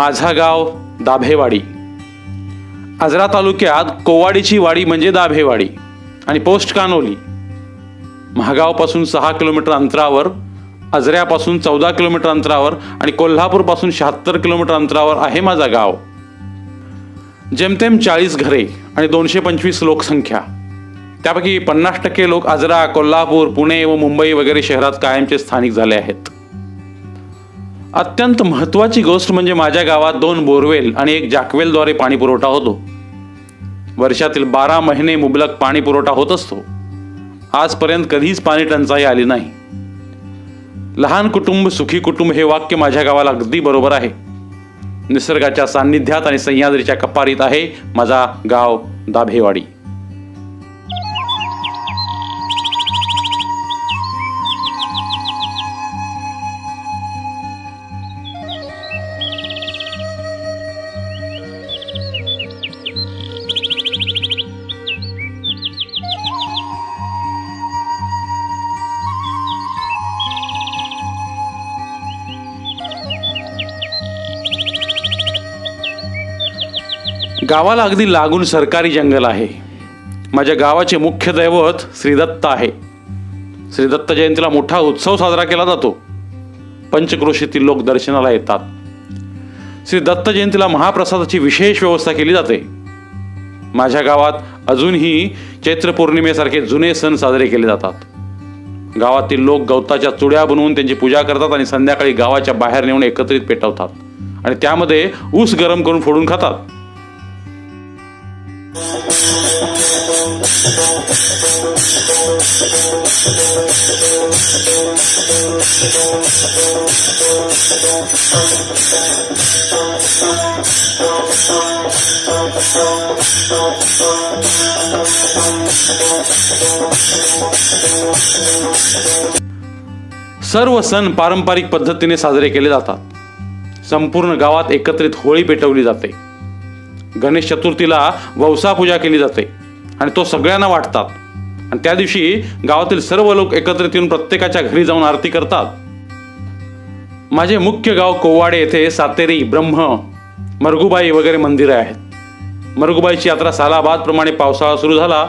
माझा गाव दाभेवाडी. आजरा तालुक्यात कोवाडीची वाडी म्हणजे दाभेवाडी आणि पोस्ट कानोली. महागावपासून सहा किलोमीटर अंतरावर आजऱ्यापासून चौदा किलोमीटर अंतरावर आणि कोल्हापूरपासून शहात्तर किलोमीटर अंतरावर आहे माझा गाव. जेमतेम चाळीस घरे आणि दोनशे पंचवीस लोकसंख्या. त्यापैकी पन्नास टक्के लोक आजरा कोल्हापूर पुणे व मुंबई वगैरे शहरात कायमचे स्थानिक झाले आहेत. अत्यंत महत्त्वाची गोष्ट म्हणजे माझ्या गावात दोन बोरवेल आणि एक जाकवेलद्वारे पाणी पुरवठा होतो. वर्षातील बारा महिने मुबलक पाणी पुरवठा होत असतो. आजपर्यंत कधीच पाणी टंचाई आली नाही. लहान कुटुंब सुखी कुटुंब हे वाक्य माझ्या गावाला अगदी बरोबर आहे. निसर्गाच्या सान्निध्यात आणि सह्याद्रीच्या कपारीत आहे माझा गाव दाभेवाडी. गावाला अगदी लागून सरकारी जंगल आहे. माझ्या गावाचे मुख्य दैवत श्रीदत्त आहे. श्रीदत्त जयंतीला मोठा उत्सव साजरा केला जातो. पंचक्रोशीतील लोक दर्शनाला येतात. श्री दत्त जयंतीला महाप्रसादाची विशेष व्यवस्था केली जाते. माझ्या गावात अजूनही चैत्र पौर्णिमेसारखे जुने सण साजरे केले जातात. गावातील लोक गवताच्या चुड्या बनवून त्यांची पूजा करतात आणि संध्याकाळी गावाच्या बाहेर नेऊन एकत्रित पेटवतात. आणि त्यामध्ये ऊस गरम करून फोडून खातात. सर्व सण पारंपरिक पद्धतीने साजरे केले जातात. संपूर्ण गावात एकत्रित होळी पेटवली जाते. गणेश चतुर्थीला ववसा पूजा केली जाते. आणि तो सगळ्यांना वाटतात. आणि त्या दिवशी गावातील सर्व लोक एकत्रित येऊन प्रत्येकाच्या घरी जाऊन आरती करतात. माझे मुख्य गाव कोवाडे येथे सातेरी ब्रह्म मरगुबाई वगैरे मंदिरे आहेत. मरगुबाईची यात्रा सालाबादप्रमाणे पावसाळा सुरू झाला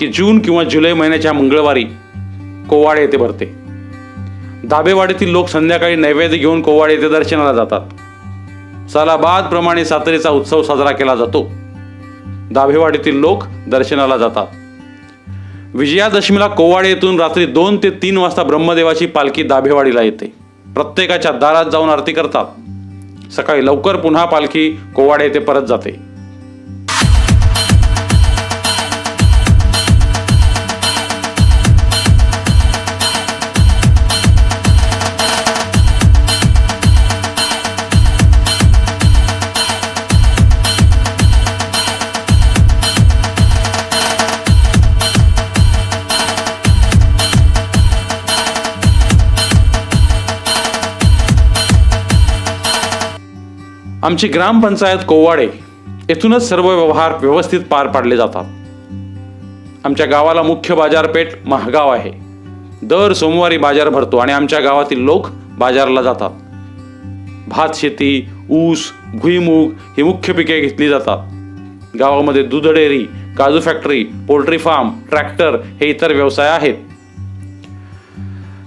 की जून किंवा जुलै महिन्याच्या मंगळवारी कोवाडे येथे भरते. दाबेवाडीतील लोक संध्याकाळी नैवेद्य घेऊन कोवाडे येथे दर्शनाला जातात. सालाबादप्रमाणे सातारीचा उत्सव साजरा केला जातो. दाभेवाडीतील लोक दर्शनाला जातात. विजयादशमीला कोवाडे येथून रात्री दोन ते तीन वाजता ब्रह्मदेवाची पालखी दाभेवाडीला येते. प्रत्येकाच्या दारात जाऊन आरती करतात. सकाळी लवकर पुन्हा पालखी कोवाडे येथे परत जाते. आमची ग्रामपंचायत कोवाडे येथूनच सर्व व्यवहार व्यवस्थित पार पाडले जातात. आमच्या गावाला मुख्य बाजारपेठ महागाव आहे. दर सोमवारी बाजार भरतो आणि आमच्या गावातील लोक बाजारला जातात. भात शेती ऊस भुईमूग ही मुख्य पिके घेतली जातात. गावामध्ये दूध डेअरी काजू फॅक्टरी पोल्ट्री फार्म ट्रॅक्टर हे इतर व्यवसाय आहेत.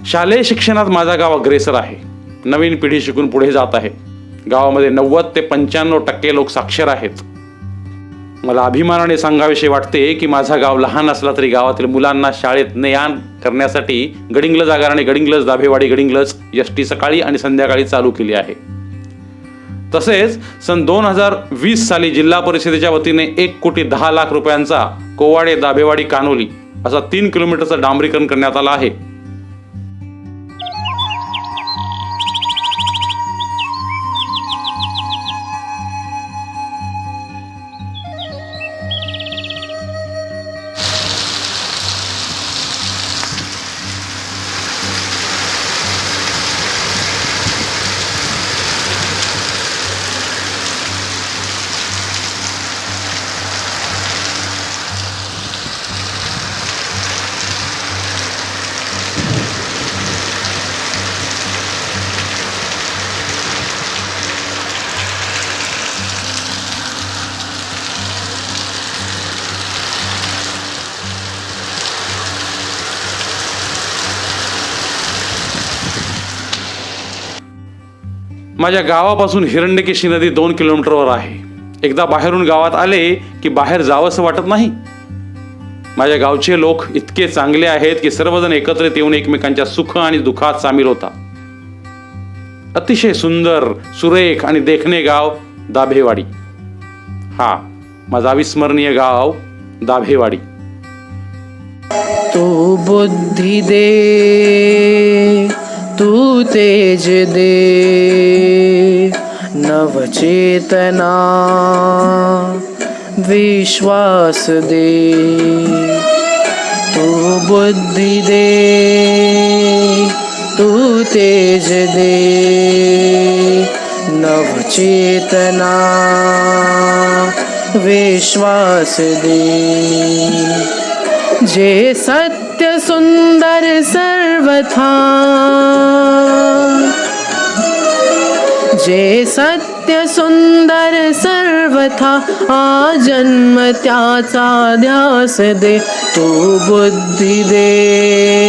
शालेय शिक्षणात माझा गाव अग्रेसर आहे. नवीन पिढी शिकून पुढे जात आहे. गावामध्ये नव्वद ते पंच्याण्णव टक्के लोक साक्षर आहेत. मला अभिमानाने सांगाविषयी वाटते की माझा गाव लहान असला तरी गावातील मुलांना शाळेत ने आण करण्यासाठी गडिंग्लज आगाराने गडिंग्लज दाभेवाडी गडिंग्लज एस टी सकाळी आणि संध्याकाळी चालू केली आहे. तसेच सन दोन हजार वीस साली जिल्हा परिषदेच्या वतीने एक कोटी दहा लाख रुपयांचा कोवाडे दाभेवाडी कानोली असा तीन किलोमीटरचं डांबरीकरण करण्यात आला आहे. माझ्या गावापासून हिरण्यकेशी नदी दोन किलोमीटरवर आहे. एकदा बाहेरून गावात आले की बाहेर जावंसं वाटत नाही. माझ्या गावचे लोक इतके चांगले आहेत की सर्वजण एकत्रित येऊन एकमेकांच्या सुख आणि दुःखात सामील होता. अतिशय सुंदर सुरेख आणि देखणे गाव दाभेवाडी. हा माझा अविस्मरणीय गाव दाभेवाडी. तो बुद्धी दे तू तेज दे नवचेतना विश्वास दे तू बुद्धि दे तू तेज दे नवचेतना विश्वास दे। जे सत्य सुंदर सर्वथा जे सत्य सुंदर सर्वथा आ जन्म त्याचा ध्यास दे तू बुद्धी दे।